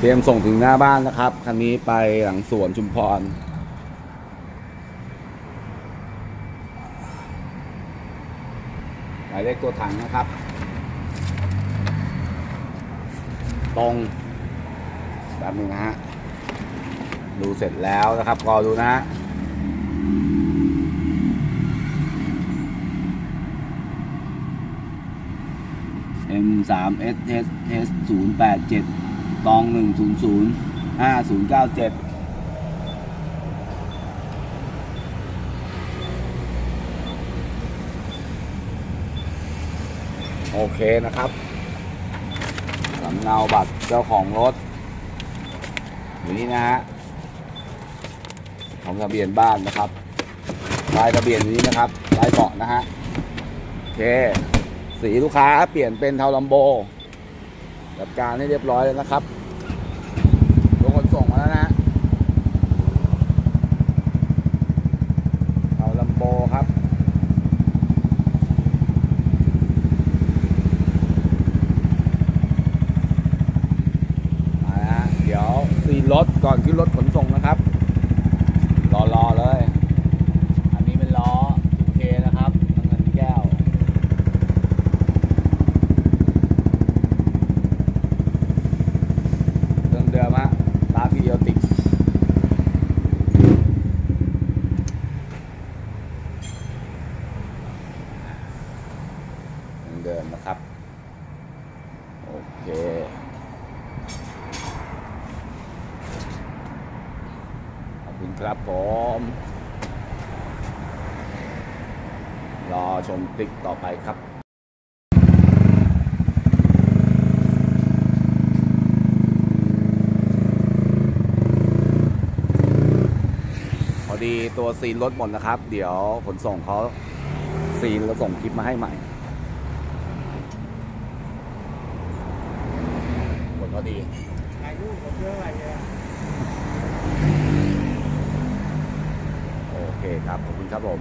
เตรียมส่งถึงหน้าบ้านนะครับ คันนี้ไปหลังสวนชุมพร หมายเลขตัวถังนะครับ ตรงแบบนึงนะฮะ ดูเสร็จแล้วนะครับรอดูนะฮะ M 3 S S S 0 8 7 ตอง1 0 0 5 0 9 7โอเคนะครับสำเนาบัตรเจ้าของรถ อยู่นี่นะฮะของทะเบียนบ้านนะครับลายทะเบียนนี้นะครับลายเบาะนะฮะ โอเค สีลูกค้าเปลี่ยนเป็นเทาลัมโบ จัดการให้เรียบร้อยแล้วนะครับทุกคนส่งมาแล้วนะเทาลัมโบครับ มานะฮะเดี๋ยวซีนรถก่อนขึ้นรถขนส่งนะครับ รอรอเลย อันนี้เป็นล้อเคนะครับน้ำเงินแก้ว เดิมเดิมๆฮะตาพีเอติก เดิมๆนะครับ โอเค ขอบคุณครับผม รอชมคลิปต่อไปครับพอดีตัวซีนรถหมดนะครับ เดี๋ยวขนส่งเขาซีนแล้วส่งคลิปมาให้ใหม่หมดพ อดีถ่ายรูปผมเยอะอะไรเนี่ยโอเคครับ ขอบคุณครับผม